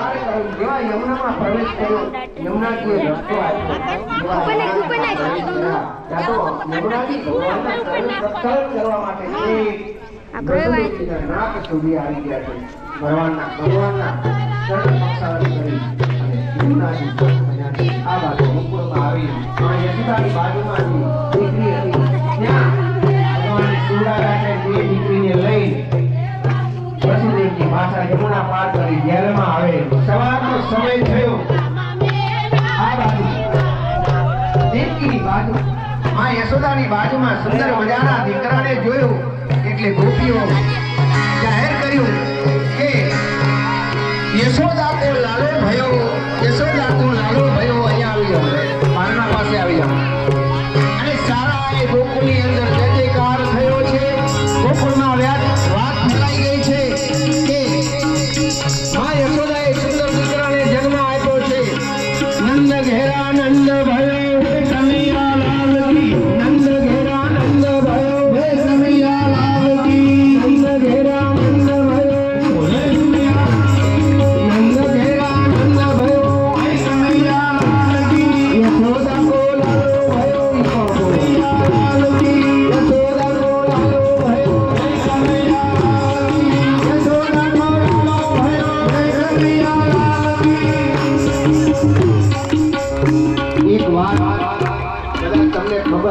જેવા યમુનામાં પ્રવેશ કર્યો યમુનાજીએ રસ્તો આપ્યો ત્યાં તો યમુનાજી ભગવાનના આવી બાજુમાં પાછા યમુના પાર કરી જેલમાં આવે. જોયું. એટલે ગોપીઓ જાહેર કર્યું કે યશોદા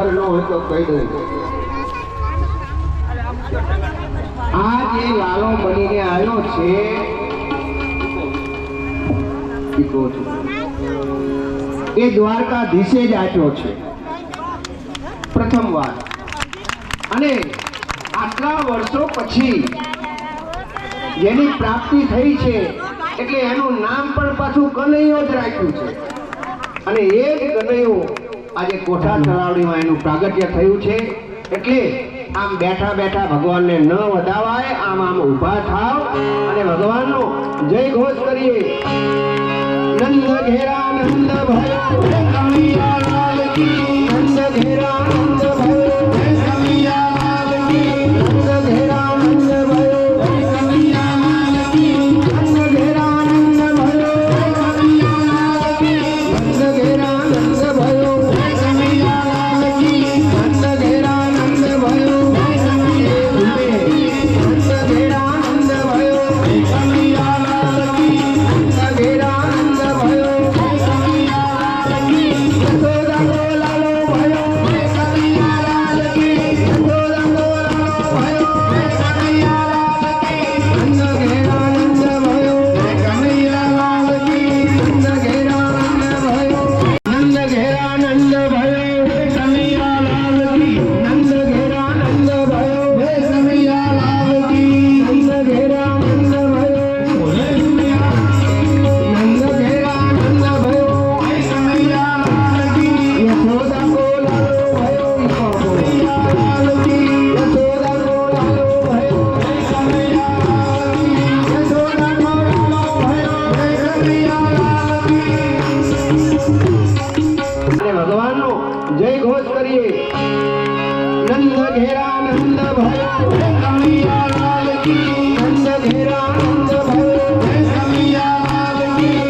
ખબર ન હોય તો કહી દઉં. આ જે લાલો બનીને આવ્યો છે. એ દ્વારકાધીશે જ આપ્યો છે. પ્રથમ વાર. અને આટલા વર્ષો પછી જેની પ્રાપ્તિ થઈ છે, એટલે એનું નામ પણ પાછું કનૈયો જ રાખ્યું છે. અને એ જ કનૈયો આજે કોઠા તળાવડીમાં એનું પ્રાગટ્ય થયું છે, એટલે આમ બેઠા બેઠા ભગવાનને ન વધાવાય, આમ આમ ઊભા થાવ અને ભગવાનનો જય ઘોષ કરીએ. નંદ ઘેરા નંદ ભયો નંદ ઘેરા નંદ ભયો. જય ઘોષ કરીએ. નંદ ઘેરા નંદ ભયો, હે કનૈયા લાલ કી. નંદ ઘેરા નંદ ભયો, હે કનૈયા લાલ કી.